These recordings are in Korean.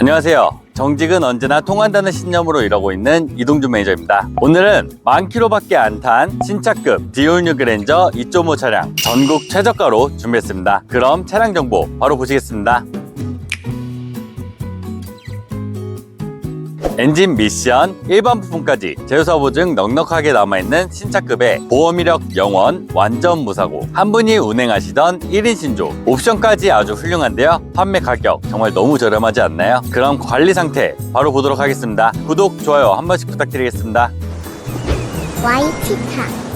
안녕하세요. 정직은 언제나 통한다는 신념으로 일하고 있는 이동준 매니저입니다. 오늘은 만 킬로밖에 안 탄 신차급 디올뉴 그랜저 2.5 차량 전국 최저가로 준비했습니다. 그럼 차량 정보 바로 보시겠습니다. 엔진 미션, 일반 부품까지 제조사 보증 넉넉하게 남아있는 신차급의 보험 이력 영원 완전 무사고. 한 분이 운행하시던 1인 신조. 옵션까지 아주 훌륭한데요. 판매 가격 정말 너무 저렴하지 않나요? 그럼 관리 상태 바로 보도록 하겠습니다. 구독, 좋아요 한 번씩 부탁드리겠습니다. YT카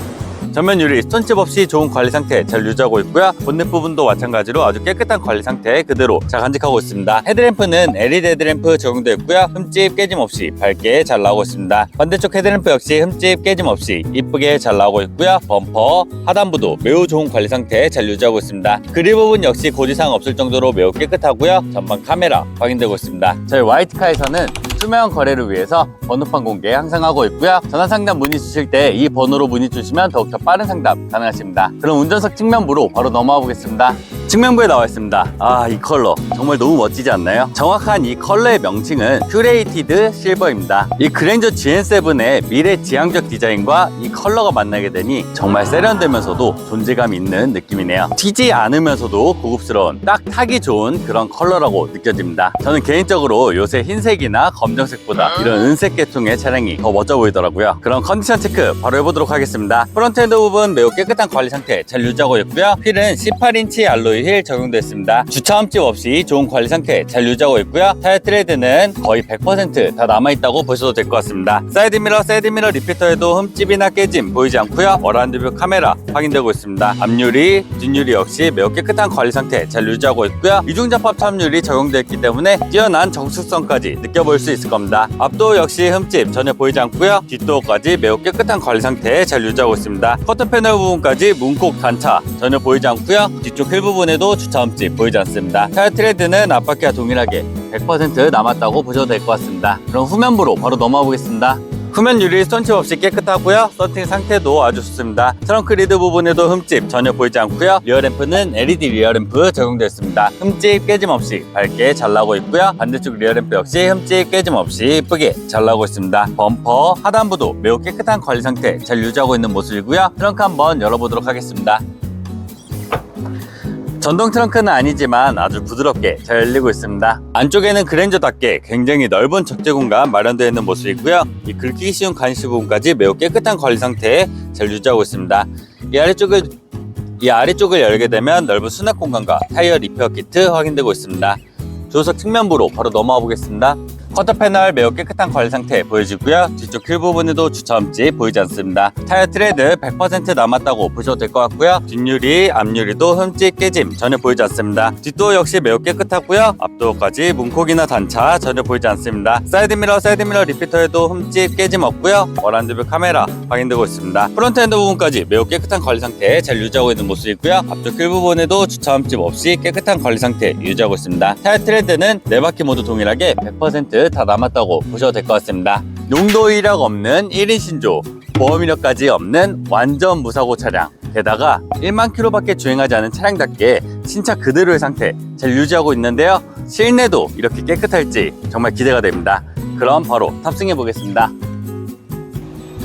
전면 유리 스톤칩 없이 좋은 관리 상태 잘 유지하고 있고요. 본넷 부분도 마찬가지로 아주 깨끗한 관리 상태 그대로 잘 간직하고 있습니다. 헤드램프는 LED 헤드램프 적용되어 있고요. 흠집 깨짐 없이 밝게 잘 나오고 있습니다. 반대쪽 헤드램프 역시 흠집 깨짐 없이 이쁘게 잘 나오고 있고요. 범퍼, 하단부도 매우 좋은 관리 상태 잘 유지하고 있습니다. 그릴 부분 역시 고지사항 없을 정도로 매우 깨끗하고요. 전방 카메라 확인되고 있습니다. 저희 화이트카에서는 투명 거래를 위해서 번호판 공개 항상 하고 있고요. 전화 상담 문의 주실 때 이 번호로 문의 주시면 더욱더 빠른 상담 가능하십니다. 그럼 운전석 측면부로 바로 넘어가 보겠습니다. 측면부에 나와 있습니다. 아, 이 컬러 정말 너무 멋지지 않나요? 정확한 이 컬러의 명칭은 큐레이 티드 실버입니다. 이 그랜저 GN7의 미래 지향적 디자인과 이 컬러가 만나게 되니 정말 세련되면서도 존재감 있는 느낌이네요. 튀지 않으면서도 고급스러운 딱 타기 좋은 그런 컬러라고 느껴집니다. 저는 개인적으로 요새 흰색이나 검정색보다 이런 은색 계통의 차량이 더 멋져 보이더라고요. 그럼 컨디션 체크 바로 해보도록 하겠습니다. 프론트 핸드 부분 매우 깨끗한 관리 상태 잘 유지하고 있고요. 휠은 18인치 알로이 휠 적용되어 있습니다. 주차 흠집 없이 좋은 관리 상태 잘 유지하고 있고요. 타이어 트레드는 거의 100%다 남아있다고 보셔도 될 것 같습니다. 사이드미러, 사이드미러 리피터에도 흠집이나 깨짐 보이지 않고요. 어라운드뷰 카메라 확인되고 있습니다. 앞유리, 뒷유리 역시 매우 깨끗한 관리 상태 잘 유지하고 있고요. 이중접합 참유리 적용되어 있기 때문에 뛰어난 정숙성까지 느껴볼 수 있을 겁니다. 앞도 역시 흠집 전혀 보이지 않고요. 뒷도어까지 매우 깨끗한 관리 상태 잘 유지하고 있습니다. 커튼 패널 부분까지 문콕 단차 전혀 보이지 않고요. 뒤쪽 휠 부분에도 주차 흠집 보이지 않습니다. 타이어 트레드는 앞바퀴와 동일하게 100% 남았다고 보셔도 될 것 같습니다. 그럼 후면부로 바로 넘어가 보겠습니다. 후면 유리 스톤칩 없이 깨끗하고요. 서팅 상태도 아주 좋습니다. 트렁크 리드 부분에도 흠집 전혀 보이지 않고요. 리어램프는 LED 리어램프 적용되어 있습니다. 흠집 깨짐 없이 밝게 잘 나오고 있고요. 반대쪽 리어램프 역시 흠집 깨짐 없이 이쁘게 잘 나오고 있습니다. 범퍼 하단부도 매우 깨끗한 관리 상태 잘 유지하고 있는 모습이고요. 트렁크 한번 열어보도록 하겠습니다. 전동 트렁크는 아니지만 아주 부드럽게 잘 열리고 있습니다. 안쪽에는 그랜저답게 굉장히 넓은 적재 공간 마련되어 있는 모습이고요. 이 긁히기 쉬운 간시 부분까지 매우 깨끗한 관리 상태에 잘 유지하고 있습니다. 이 아래쪽을 이 아래쪽을 열게 되면 넓은 수납 공간과 타이어 리페어 키트 확인되고 있습니다. 조수석 측면부로 바로 넘어가 보겠습니다. 커터 패널 매우 깨끗한 관리 상태 보여지고요. 뒤쪽 휠 부분에도 주차 흠집 보이지 않습니다. 타이어 트레드 100% 남았다고 보셔도 될 것 같고요. 뒷유리, 앞유리도 흠집 깨짐 전혀 보이지 않습니다. 뒷도어 역시 매우 깨끗하고요. 앞도어까지 문콕이나 단차 전혀 보이지 않습니다. 사이드미러, 사이드미러 리피터에도 흠집 깨짐 없고요. 어란드뷰 카메라 확인되고 있습니다. 프론트 핸드 부분까지 매우 깨끗한 관리 상태 잘 유지하고 있는 모습이고요. 앞쪽 휠 부분에도 주차 흠집 없이 깨끗한 관리 상태 유지하고 있습니다. 타이어 트레드는 네 바퀴 모두 동일하게 100%다 남았다고 보셔도 될 것 같습니다. 용도 이력 없는 1인 신조, 보험 이력까지 없는 완전 무사고 차량. 게다가 1만 킬로밖에 주행하지 않은 차량답게 신차 그대로의 상태 잘 유지하고 있는데요. 실내도 이렇게 깨끗할지 정말 기대가 됩니다. 그럼 바로 탑승해 보겠습니다.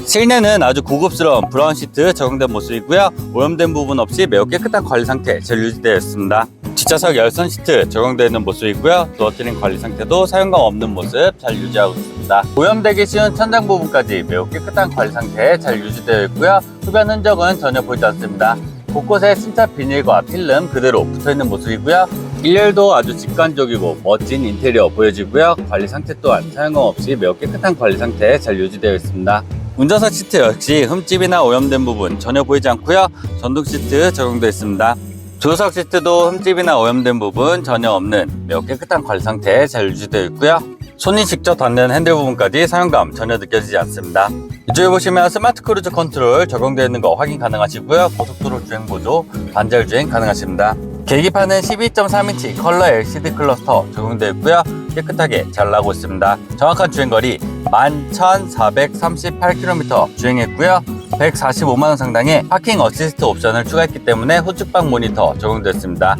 실내는 아주 고급스러운 브라운 시트 적용된 모습이고요. 오염된 부분 없이 매우 깨끗한 관리 상태 잘 유지되어 있습니다. 뒷좌석 열선 시트 적용되어 있는 모습이고요. 도어 트림 관리 상태도 사용감 없는 모습 잘 유지하고 있습니다. 오염되기 쉬운 천장 부분까지 매우 깨끗한 관리 상태 잘 유지되어 있고요. 흡연 흔적은 전혀 보이지 않습니다. 곳곳에 신차 비닐과 필름 그대로 붙어있는 모습이고요. 일렬도 아주 직관적이고 멋진 인테리어 보여지고요. 관리 상태 또한 사용감 없이 매우 깨끗한 관리 상태 잘 유지되어 있습니다. 운전석 시트 역시 흠집이나 오염된 부분 전혀 보이지 않고요. 전동 시트 적용되어 있습니다. 조수석 시트도 흠집이나 오염된 부분 전혀 없는 매우 깨끗한 관리 상태 잘 유지되어 있고요. 손이 직접 닿는 핸들 부분까지 사용감 전혀 느껴지지 않습니다. 이쪽에 보시면 스마트 크루즈 컨트롤 적용되어 있는 거 확인 가능하시고요. 고속도로 주행 보조, 반절 주행 가능하십니다. 계기판은 12.3인치 컬러 LCD 클러스터 적용되어 있고요. 깨끗하게 잘 나고 있습니다. 정확한 주행거리 11,438km 주행했고요. 145만원 상당의 파킹 어시스트 옵션을 추가했기 때문에 후측방 모니터 적용되었습니다.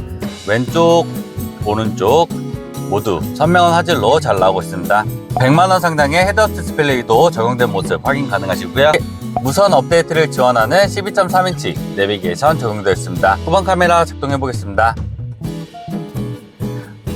왼쪽, 오른쪽, 모두 선명한 화질로 잘 나오고 있습니다. 100만원 상당의 헤드업 디스플레이도 적용된 모습 확인 가능하시고요. 무선 업데이트를 지원하는 12.3인치 내비게이션 적용되어 있습니다. 후방 카메라 작동해 보겠습니다.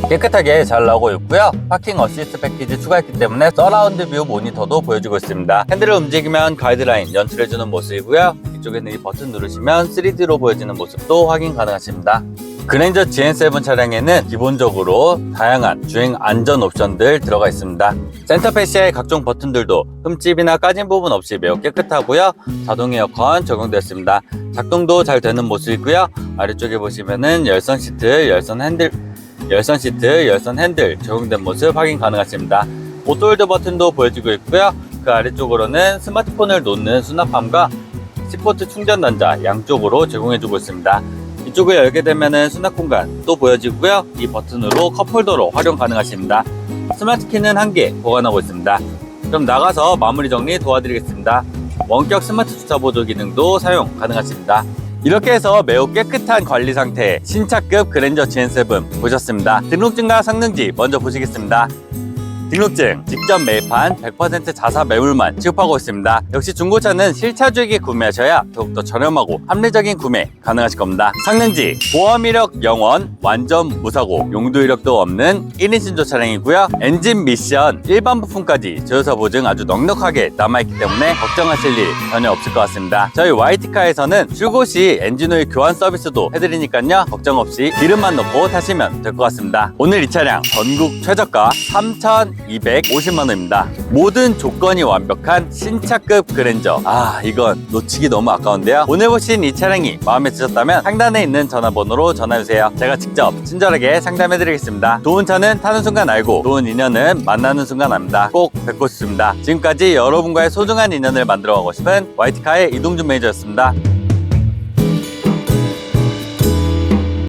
깨끗하게 잘 나오고 있고요. 파킹 어시스트 패키지 추가했기 때문에 서라운드 뷰 모니터도 보여주고 있습니다. 핸들을 움직이면 가이드라인 연출해주는 모습이고요. 이쪽에는 이 버튼 누르시면 3D로 보여지는 모습도 확인 가능하십니다. 그랜저 GN7 차량에는 기본적으로 다양한 주행 안전 옵션들 들어가 있습니다. 센터페시아의 각종 버튼들도 흠집이나 까진 부분 없이 매우 깨끗하고요. 자동 에어컨 적용되었습니다. 작동도 잘 되는 모습이고요. 아래쪽에 보시면은 열선 시트, 열선 핸들, 열선 시트, 열선 핸들 적용된 모습 확인 가능하십니다. 오토홀드 버튼도 보여지고 있고요. 그 아래쪽으로는 스마트폰을 놓는 수납함과 스포트 충전 단자 양쪽으로 제공해주고 있습니다. 이쪽을 열게 되면 수납 공간 또 보여지고요. 이 버튼으로 컵홀더로 활용 가능하십니다. 스마트 키는 한 개 보관하고 있습니다. 그럼 나가서 마무리 정리 도와드리겠습니다. 원격 스마트 주차 보조 기능도 사용 가능하십니다. 이렇게 해서 매우 깨끗한 관리 상태의 신차급 그랜저 GN7 보셨습니다. 등록증과 성능지 먼저 보시겠습니다. 등록증 직접 매입한 100% 자사 매물만 취급하고 있습니다. 역시 중고차는 실차주에게 구매하셔야 더욱더 저렴하고 합리적인 구매 가능하실 겁니다. 성능지 보험 이력 영원 완전 무사고 용도 이력도 없는 1인 신조 차량이고요. 엔진 미션 일반 부품까지 조여사 보증 아주 넉넉하게 남아있기 때문에 걱정하실 일 전혀 없을 것 같습니다. 저희 YT카에서는 출고 시 엔진오일 교환 서비스도 해드리니까요. 걱정 없이 기름만 넣고 타시면 될 것 같습니다. 오늘 이 차량 전국 최저가 3,250만 원입니다. 모든 조건이 완벽한 신차급 그랜저. 아 이건 놓치기 너무 아까운데요. 오늘 보신 이 차량이 마음에 드셨다면 상단에 있는 전화번호로 전화주세요. 제가 직접 친절하게 상담해드리겠습니다. 좋은 차는 타는 순간 알고 좋은 인연은 만나는 순간 압니다. 꼭 뵙고 싶습니다. 지금까지 여러분과의 소중한 인연을 만들어가고 싶은 YT카의 이동준 매니저였습니다.